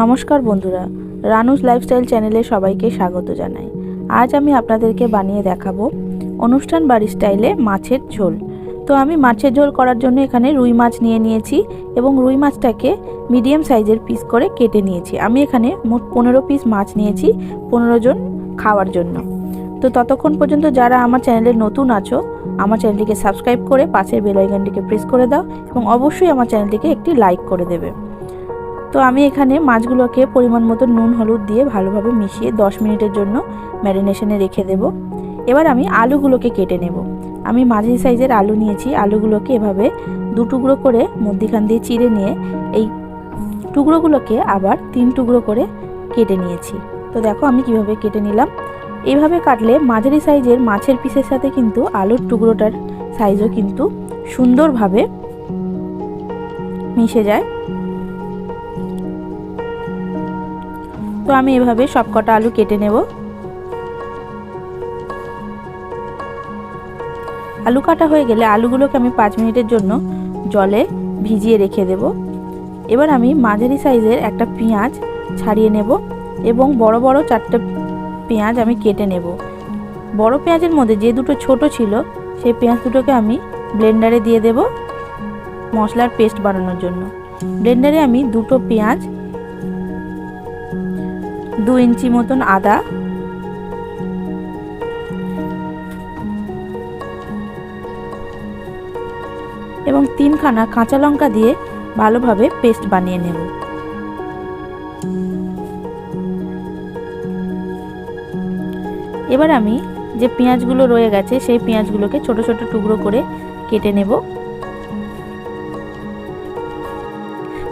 নমস্কার বন্ধুরা, রানুস লাইফস্টাইল চ্যানেলে সবাইকে স্বাগত জানাই। আজ আমি আপনাদেরকে বানিয়ে দেখাবো অনুষ্ঠান বাড়ি স্টাইলে মাছের ঝোল। তো আমি মাছের ঝোল করার জন্য এখানে রুই মাছ নিয়ে নিয়েছি এবং রুই মাছটাকে মিডিয়াম সাইজের পিস করে কেটে নিয়েছি। আমি এখানে মোট পনেরো পিস মাছ নিয়েছি পনেরো জন খাওয়ার জন্য। তো ততক্ষণ পর্যন্ত যারা আমার চ্যানেলে নতুন আছো, আমার চ্যানেলটিকে সাবস্ক্রাইব করে পাশের বেল আইকনটিকে প্রেস করে দাও এবং অবশ্যই আমার চ্যানেলটিকে একটি লাইক করে দেবে। তো আমি এখানে মাছগুলোকে পরিমাণ মতো নুন, হলুদ দিয়ে ভালোভাবে মিশিয়ে 10 মিনিটের জন্য ম্যারিনেশনে রেখে দেব। এবার আমি আলুগুলোকে কেটে নেব। আমি মাঝারি সাইজের আলু নিয়েছি। আলুগুলোকে এভাবে দু টুকরো করে মধ্যিখান দিয়ে চিড়ে নিয়ে এই টুকরোগুলোকে আবার তিন টুকরো করে কেটে নিয়েছি। তো দেখো আমি কীভাবে কেটে নিলাম। এইভাবে কাটলে মাঝারি সাইজের মাছের পিসের সাথে কিন্তু আলুর টুকরোটার সাইজও কিন্তু সুন্দরভাবে মিশে যায়। তো আমি এভাবে সব কটা আলু কেটে নেব। আলু কাটা হয়ে গেলে আলুগুলোকে আমি পাঁচ মিনিটের জন্য জলে ভিজিয়ে রেখে দেব। এবার আমি মাঝারি সাইজের একটা পেঁয়াজ ছাড়িয়ে নেব এবং বড় বড় চারটে পেঁয়াজ আমি কেটে নেব। বড় পেঁয়াজের মধ্যে যে দুটো ছোট ছিল, সেই পেঁয়াজ দুটোকে আমি ব্লেন্ডারে দিয়ে দেব মশলার পেস্ট বানানোর জন্য। ব্লেন্ডারে আমি দুটো পেঁয়াজ দু ইঞ্চি মতন আদা। এবং তিনখানা কাঁচা লঙ্কা দিয়ে ভালোভাবে পেস্ট বানিয়ে নেব। এবার আমি যে পেঁয়াজগুলো রয়ে গেছে, সেই পেঁয়াজগুলোকে ছোট ছোট টুকরো করে কেটে নেব।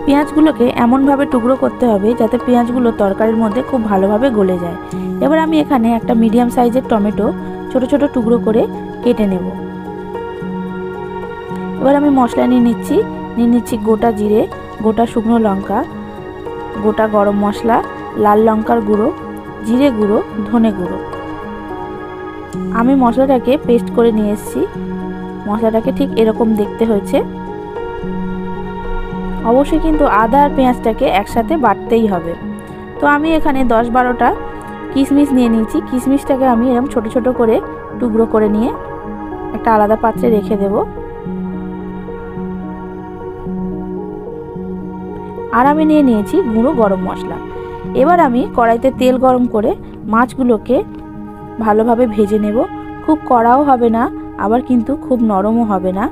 পেঁয়াজগুলোকে এমনভাবে টুকরো করতে হবে যাতে পেঁয়াজগুলো তরকারির মধ্যে খুব ভালোভাবে গলে যায়। এবার আমি এখানে একটা মিডিয়াম সাইজের টমেটো ছোট ছোট টুকরো করে কেটে নেব। এবার আমি মশলা নিয়ে নিচ্ছি। নিয়ে নিচ্ছি গোটা জিরে, গোটা শুকনো লঙ্কা, গোটা গরম মশলা, লাল লঙ্কার গুঁড়ো, জিরে গুঁড়ো, ধনে গুঁড়ো। আমি মশলাটাকে পেস্ট করে নিয়ে এসেছি। মশলাটাকে ঠিক এরকম দেখতে হয়েছে। অবশ্যই কিন্তু আদা আর পেঁয়াজটাকে একসাথে বাটতেই হবে। তো আমি এখানে দশ বারোটা কিশমিশ নিয়ে নিয়েছি। কিশমিশটাকে আমি এরকম ছোট ছোট করে টুকরো করে নিয়ে একটা আলাদা পাত্রে রেখে দেব। আর আমি নিয়ে নিয়েছি গুঁড়ো গরম মশলা। এবার আমি কড়াইতে তেল গরম করে মাছগুলোকে ভালোভাবে ভেজে নেব। খুব কড়াও হবে না, আবার কিন্তু খুব নরমও হবে না।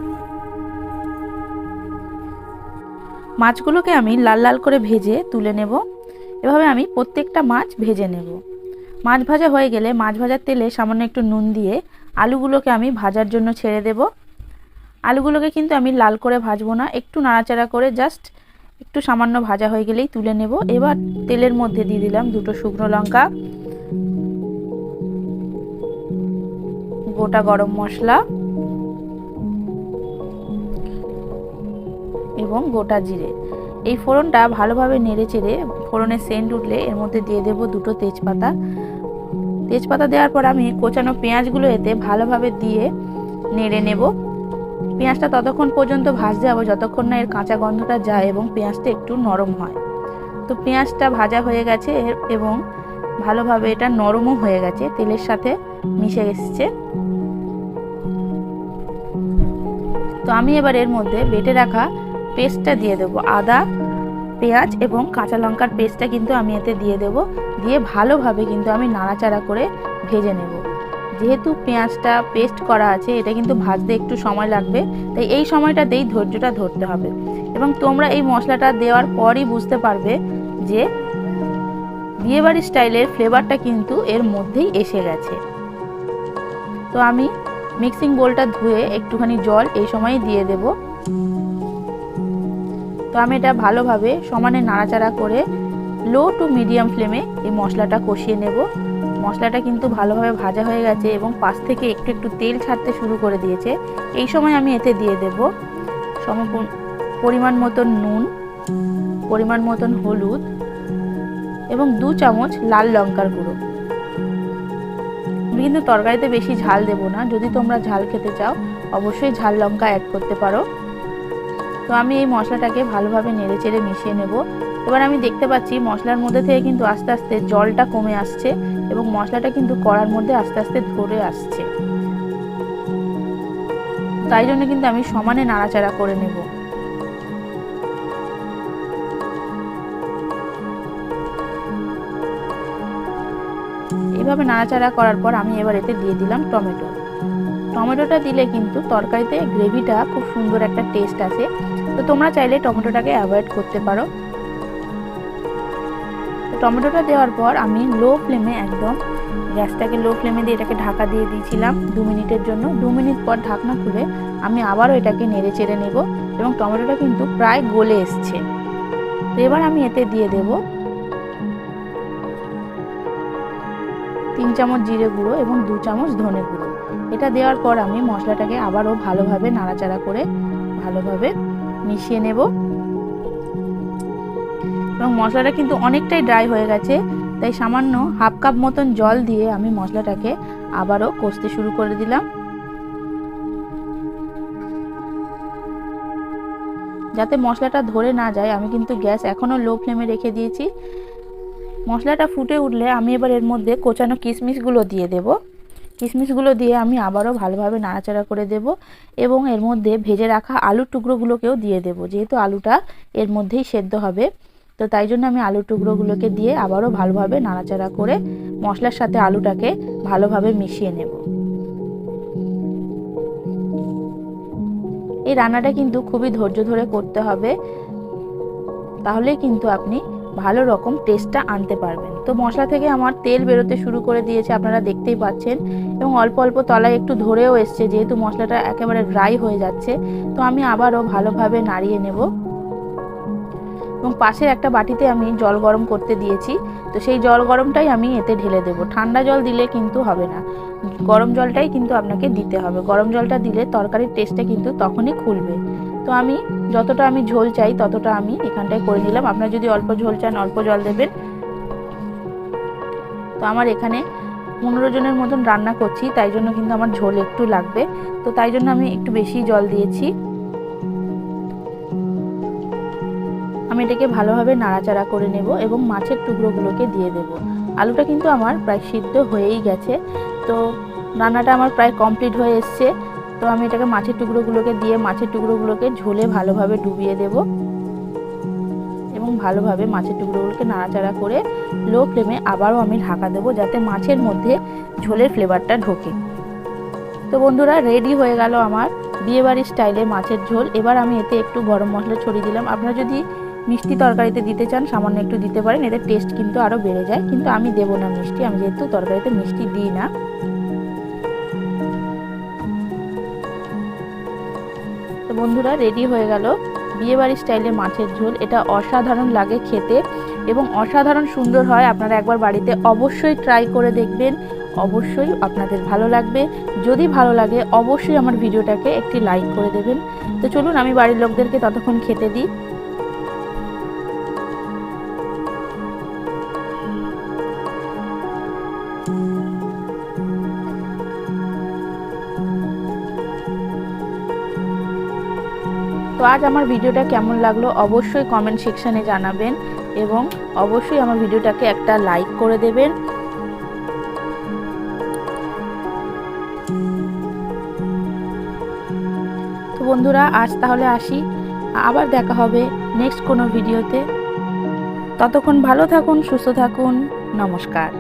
মাছগুলোকে আমি লাল লাল করে ভেজে তুলে নেব। এভাবে আমি প্রত্যেকটা মাছ ভেজে নেব। মাছ ভাজা হয়ে গেলে মাছ ভাজার তেলে সামান্য একটু নুন দিয়ে আলুগুলোকে আমি ভাজার জন্য ছেড়ে দেব। আলুগুলোকে কিন্তু আমি লাল করে ভাজবো না, একটু নাড়াচাড়া করে জাস্ট একটু সামান্য ভাজা হয়ে গেলেই তুলে নেব। এবার তেলের মধ্যে দিয়ে দিলাম দুটো শুকনো লঙ্কা, গোটা গরম মশলা। এবং গোটা জিরে। এই ফোড়নটা ভালোভাবে নেড়ে চেড়ে ফোড়নের সেন্ট উঠলে এর মধ্যে দিয়ে দেব দুটো তেজপাতা। তেজপাতা দেওয়ার পর আমি কোচানো পেঁয়াজগুলো এতে ভালোভাবে দিয়ে নেড়ে নেব। পেঁয়াজটা ততক্ষণ পর্যন্ত ভাজতে যাব যতক্ষণ না এর কাঁচা গন্ধটা যায় এবং পেঁয়াজটা একটু নরম হয়। তো পেঁয়াজটা ভাজা হয়ে গেছে এবং ভালোভাবে এটা নরমও হয়ে গেছে, তেলের সাথে মিশে এসছে। তো আমি এবার এর মধ্যে বেটে রাখা পেস্টটা দিয়ে দেবো। আদা, পেঁয়াজ এবং কাঁচা লঙ্কার পেস্টটা কিন্তু আমি এতে দিয়ে দেবো। দিয়ে ভালোভাবে কিন্তু আমি নাড়াচাড়া করে ভেজে নেব। যেহেতু পেঁয়াজটা পেস্ট করা আছে, এটা কিন্তু ভাজতে একটু সময় লাগবে। তাই এই সময়টাতেই ধৈর্যটা ধরতে হবে। এবং তোমরা এই মশলাটা দেওয়ার পরই বুঝতে পারবে যে বিয়েবাড়ি স্টাইলের ফ্লেভারটা কিন্তু এর মধ্যেই এসে গেছে। তো আমি মিক্সিং বোলটা ধুয়ে একটুখানি জল এই সময় দিয়ে দেব। তো আমি এটা ভালোভাবে সমানে নাড়াচাড়া করে লো টু মিডিয়াম ফ্লেমে এই মশলাটা কষিয়ে নেব। মশলাটা কিন্তু ভালোভাবে ভাজা হয়ে গেছে এবং পাশ থেকে একটু একটু তেল ছাড়তে শুরু করে দিয়েছে। এই সময় আমি এতে দিয়ে দেব সম পরিমাণ মতন নুন, পরিমাণ মতন হলুদ এবং দু চামচ লাল লঙ্কার গুঁড়ো। আমি কিন্তু তরকারিতে বেশি ঝাল দেব না। যদি তোমরা ঝাল খেতে চাও, অবশ্যই ঝাল লঙ্কা অ্যাড করতে পারো। তো আমি এই মশলাটাকে ভালোভাবে নেড়ে চেড়ে মিশিয়ে নেব। এবার আমি দেখতে পাচ্ছি মশলার মধ্যে থেকে কিন্তু আস্তে আস্তে জলটা কমে আসছে এবং মশলাটা কিন্তু কড়ার মধ্যে আস্তে আস্তে ধরে আসছে। তাই জন্য কিন্তু আমি সমানে নাড়াচাড়া করে নেব। এইভাবে নাড়াচাড়া করার পর আমি এবার এতে দিয়ে দিলাম টমেটো। টমেটোটা দিলে কিন্তু তরকারিতে গ্রেভিটা খুব সুন্দর একটা টেস্ট আসে। তো তোমরা চাইলে টমেটোটাকে অ্যাভয়েড করতে পারো। টমেটোটা দেওয়ার পর আমি লো ফ্লেমে একদম গ্যাসটাকে লো ফ্লেমে দিয়ে এটাকে ঢাকা দিয়ে দিয়েছিলাম দু মিনিটের জন্য। দু মিনিট পর ঢাকনা খুলে আমি আবারও এটাকে নেড়ে চেড়ে নেব এবং টমেটোটা কিন্তু প্রায় গলে এসছে। তো এবার আমি এতে দিয়ে দেব তিন চামচ জিরে গুঁড়ো এবং দু চামচ ধনে গুঁড়ো। এটা দেওয়ার পর আমি মশলাটাকে আবারও ভালোভাবে নাড়াচাড়া করে ভালোভাবে মিশিয়ে নেব। এবং মশলাটা কিন্তু অনেকটাই ড্রাই হয়ে গেছে, তাই সামান্য হাফ কাপ মতন জল দিয়ে আমি মশলাটাকে আবারও কষতে শুরু করে দিলাম। যাতে মশলাটা ধরে না যায়, আমি কিন্তু গ্যাস এখনও লো ফ্লেমে রেখে দিয়েছি। মশলাটা ফুটে উঠলে আমি এবার এর মধ্যে কোচানো কিশমিশগুলো দিয়ে দেব। কিশমিশগুলো দিয়ে আমি আবারও ভালোভাবে নাড়াচাড়া করে দেব এবং এর মধ্যে ভেজে রাখা আলুর টুকরোগুলোকেও দিয়ে দেব। যেহেতু আলুটা এর মধ্যেই সেদ্ধ হবে, তো তাই জন্য আমি আলুর টুকরোগুলোকে দিয়ে আবারও ভালোভাবে নাড়াচাড়া করে মশলার সাথে আলুটাকে ভালোভাবে মিশিয়ে নেব। এই রান্নাটা কিন্তু খুবই ধৈর্য ধরে করতে হবে তাহলে কিন্তু আপনি ভালো রকম টেস্টটা আনতে পারবেন। তো মশলা থেকে আমার তেল বেরোতে শুরু করে দিয়েছে, আপনারা দেখতেই পাচ্ছেন। এবং অল্প অল্প তলায় একটু ধরেও এসছে, যেহেতু মশলাটা একেবারে ড্রাই হয়ে যাচ্ছে, তো আমি আবারও ভালোভাবে নাড়িয়ে নেব। এবং পাশের একটা বাটিতে আমি জল গরম করতে দিয়েছি, তো সেই জল গরমটাই আমি এতে ঢেলে দেব। ঠান্ডা জল দিলে কিন্তু হবে না, গরম জলটাই কিন্তু আপনাকে দিতে হবে। গরম জলটা দিলে তরকারির টেস্টটা কিন্তু তখনই খুলবে। তো আমি যতটা আমি ঝোল চাই, ততটা আমি এখানটায় করে নিলাম। আপনারা যদি অল্প ঝোল চান, অল্প জল দেবেন তো আমার এখানে পনেরো জনের মতন রান্না করছি, তাই জন্য কিন্তু আমার ঝোল একটু লাগবে। তো তাই জন্য আমি একটু বেশি জল দিয়েছি। আমি এটাকে ভালোভাবে নাড়াচাড়া করে নেব এবং মাছের টুকরোগুলোকে দিয়ে দেব। আলুটা কিন্তু আমার প্রায় সিদ্ধ হয়েই গেছে। তো রান্নাটা আমার প্রায় কমপ্লিট হয়ে এসছে। তো আমি এটাকে মাছের টুকরোগুলোকে দিয়ে মাছের টুকরোগুলোকে ঝোলে ভালোভাবে ডুবিয়ে দেব। ভালোভাবে মাছের টুকরোগুলোকে নাড়াচাড়া করে লো ফ্লেমে আবারও আমি ঢাকা দেবো যাতে মাছের মধ্যে ঝোলের ফ্লেভারটা ঢোকে। তো বন্ধুরা রেডি হয়ে গেল আমার বিয়েবাড়ির স্টাইলে মাছের ঝোল। এবার আমি এতে একটু গরম মশলা ছড়িয়ে দিলাম। আপনারা যদি মিষ্টি তরকারিতে দিতে চান, সামান্য একটু দিতে পারেন। এতে টেস্ট কিন্তু আরও বেড়ে যায়। কিন্তু আমি দেবো না মিষ্টি। আমি যেহেতু তরকারিতে মিষ্টি দিই না। বন্ধুরা রেডি হয়ে গেল বিয়েবাড়ির স্টাইলে মাছের ঝোল, এটা অসাধারণ লাগে খেতে এবং অসাধারণ সুন্দর হয়, আপনারা একবার বাড়িতে অবশ্যই ট্রাই করে দেখবেন। অবশ্যই আপনাদের ভালো লাগবে। যদি ভালো লাগে, অবশ্যই আমার ভিডিওটাকে একটি লাইক করে দেবেন। তো চলুন, আমি বাড়ির লোকদেরকে ততক্ষণ খেতে দিই। আজ আমার ভিডিওটা কেমন লাগল অবশ্যই কমেন্ট সেকশানে জানাবেন এবং অবশ্যই আমার ভিডিওটাকে একটা লাইক করে দেবেন। তো বন্ধুরা, আজ তাহলে আসি। আবার দেখা হবে নেক্সট কোনো ভিডিওতে ততক্ষণ ভালো থাকুন, সুস্থ থাকুন। নমস্কার।